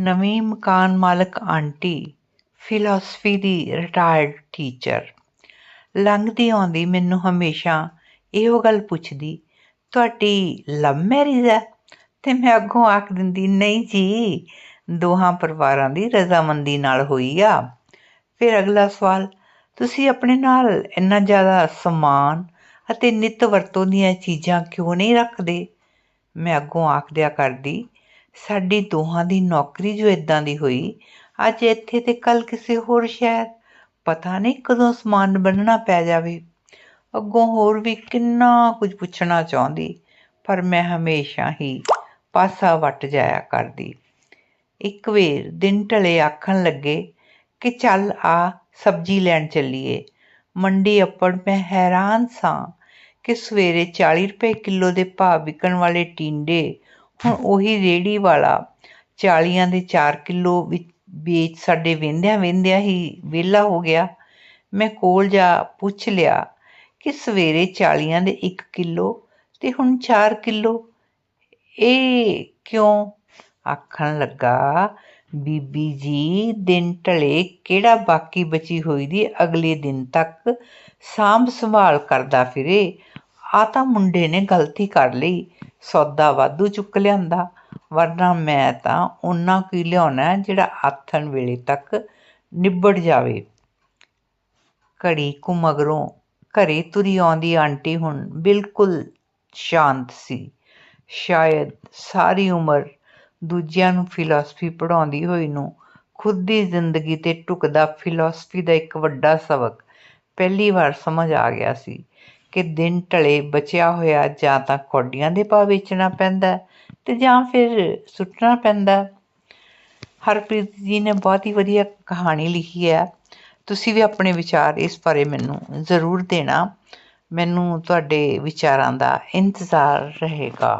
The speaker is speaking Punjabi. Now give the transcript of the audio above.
ਨਵੀਂ ਮਕਾਨ ਮਾਲਕ ਆਂਟੀ ਫਿਲਾਸਫੀ ਦੀ ਰਿਟਾਇਰਡ ਟੀਚਰ ਲੰਘਦੀ ਆਉਂਦੀ ਮੈਨੂੰ ਹਮੇਸ਼ਾ ਇਹੋ ਗੱਲ ਪੁੱਛਦੀ, ਤੁਹਾਡੀ ਲਵ ਮੈਰਿਜ ਹੈ? ਤੇ ਮੈਂ ਅੱਗੋਂ ਆਖ ਦਿੰਦੀ, ਨਹੀਂ ਜੀ, ਦੋਹਾਂ ਪਰਿਵਾਰਾਂ ਦੀ ਰਜ਼ਾਮੰਦੀ ਨਾਲ ਹੋਈ ਆ। ਫਿਰ ਅਗਲਾ ਸਵਾਲ, ਤੁਸੀਂ ਆਪਣੇ ਨਾਲ ਇੰਨਾ ਜ਼ਿਆਦਾ ਸਮਾਨ ਅਤੇ ਨਿੱਤ ਵਰਤੋਂ ਦੀਆਂ ਚੀਜ਼ਾਂ ਕਿਉਂ ਨਹੀਂ ਰੱਖਦੇ? ਮੈਂ ਅੱਗੋਂ ਆਖਦਿਆ ਕਰਦੀ ਸਾਡੀ ਦੋਹਾਂ ਦੀ ਨੌਕਰੀ ਜੋ ਇਦਾਂ ਦੀ ਹੋਈ, ਅੱਜ ਇੱਥੇ ਤੇ ਕੱਲ ਕਿਸੇ ਹੋਰ ਸ਼ਹਿਰ। ਪਤਾ ਨਹੀਂ ਕਦੋਂ ਸਮਾਨ ਬੰਨਣਾ ਪੈ ਜਾਵੇ। ਅੱਗੋਂ ਹੋਰ ਵੀ ਕਿੰਨਾ ਕੁਝ ਪੁੱਛਣਾ ਚਾਹੁੰਦੀ, ਪਰ ਮੈਂ ਹਮੇਸ਼ਾ ਹੀ ਪਾਸਾ ਵੱਟ ਜਾਇਆ ਕਰਦੀ। ਇੱਕ ਵੇਰ ਦਿਨ ਢਲੇ ਆਖਣ ਲੱਗੇ ਕਿ ਚੱਲ ਆ ਸਬਜ਼ੀ ਲੈਣ ਚੱਲੀਏ। ਮੰਡੀ ਅੱਪੜ ਮੈਂ ਹੈਰਾਨ ਸਾਂ ਕਿ ਸਵੇਰੇ 40 ਰੁਪਏ ਕਿਲੋ ਦੇ ਭਾਅ ਵਿਕਣ ਵਾਲੇ ਟਿੰਡੇ ਹੁਣ ਉਹੀ ਰੇੜੀ ਵਾਲਾ 40 ਦੇ 4 ਕਿਲੋ ਵਿੱਚ ਵੇਚ ਸਾਡੇ ਵੇਂਦਿਆਂ ਵੇਂਦਿਆਂ ਹੀ ਵਿਹਲਾ ਹੋ ਗਿਆ। ਮੈਂ ਕੋਲ ਜਾ ਪੁੱਛ ਲਿਆ ਕਿ ਸਵੇਰੇ 40 ਦੇ 1 ਕਿਲੋ ਤੇ ਹੁਣ 4 ਕਿਲੋ। ਇਹ ਕਿਉਂ? ਆਖਣ ਲੱਗਾ, ਬੀਬੀ ਜੀ, ਦਿਨ ਢਲੇ ਕਿਹੜਾ ਬਾਕੀ ਬਚੀ ਹੋਈ ਦੀ ਅਗਲੇ ਦਿਨ ਤੱਕ ਸਾਂਭ ਸੰਭਾਲ ਕਰਦਾ ਫਿਰੇ। ਆ ਤਾਂ ਮੁੰਡੇ ਨੇ ਗਲਤੀ ਕਰ ਲਈ। ਸੌਦਾ ਵਾਧੂ ਚੁੱਕ ਲਿਆਂਦਾ। ਵਰਨਾ ਮੈਂ ਤਾਂ ਉਹਨਾਂ ਕੀ ਲਿਆਉਣਾ ਜਿਹੜਾ ਆਥਣ ਵੇਲੇ ਤੱਕ ਨਿਬੜ ਜਾਵੇ। ਘੜੀ ਕੁ ਮਗਰੋਂ ਘਰੇ ਤੁਰੀ ਆਉਂਦੀ ਆਂਟੀ ਹੁਣ ਬਿਲਕੁਲ ਸ਼ਾਂਤ ਸੀ। ਸ਼ਾਇਦ ਸਾਰੀ ਉਮਰ ਦੂਜਿਆਂ ਨੂੰ ਫਿਲਾਸਫੀ ਪੜਾਉਂਦੀ ਹੋਈ ਨੂੰ ਖੁਦ ਦੀ ਜ਼ਿੰਦਗੀ ਤੇ ਟੁਕਦਾ ਫਿਲਾਸਫੀ ਦਾ ਇੱਕ ਵੱਡਾ ਸਬਕ ਪਹਿਲੀ ਵਾਰ ਸਮਝ ਆ ਗਿਆ ਸੀ। ਕਿ ਦਿਨ ਢਲੇ ਬਚਿਆ ਹੋਇਆ ਜਾਂ ਤਾਂ ਕੌਡੀਆਂ ਦੇ ਭਾਅ ਵੇਚਣਾ ਪੈਂਦਾ ਤੇ ਜਾਂ ਫਿਰ ਸੁੱਟਣਾ ਪੈਂਦਾ ਹਰਪ੍ਰੀਤ ਜੀ ਨੇ ਬਹੁਤ ਹੀ ਵਧੀਆ ਕਹਾਣੀ ਲਿਖੀ ਹੈ। ਤੁਸੀਂ ਵੀ ਆਪਣੇ ਵਿਚਾਰ ਇਸ ਬਾਰੇ ਮੈਨੂੰ ਜ਼ਰੂਰ ਦੇਣਾ। ਮੈਨੂੰ ਤੁਹਾਡੇ ਵਿਚਾਰਾਂ ਦਾ ਇੰਤਜ਼ਾਰ ਰਹੇਗਾ।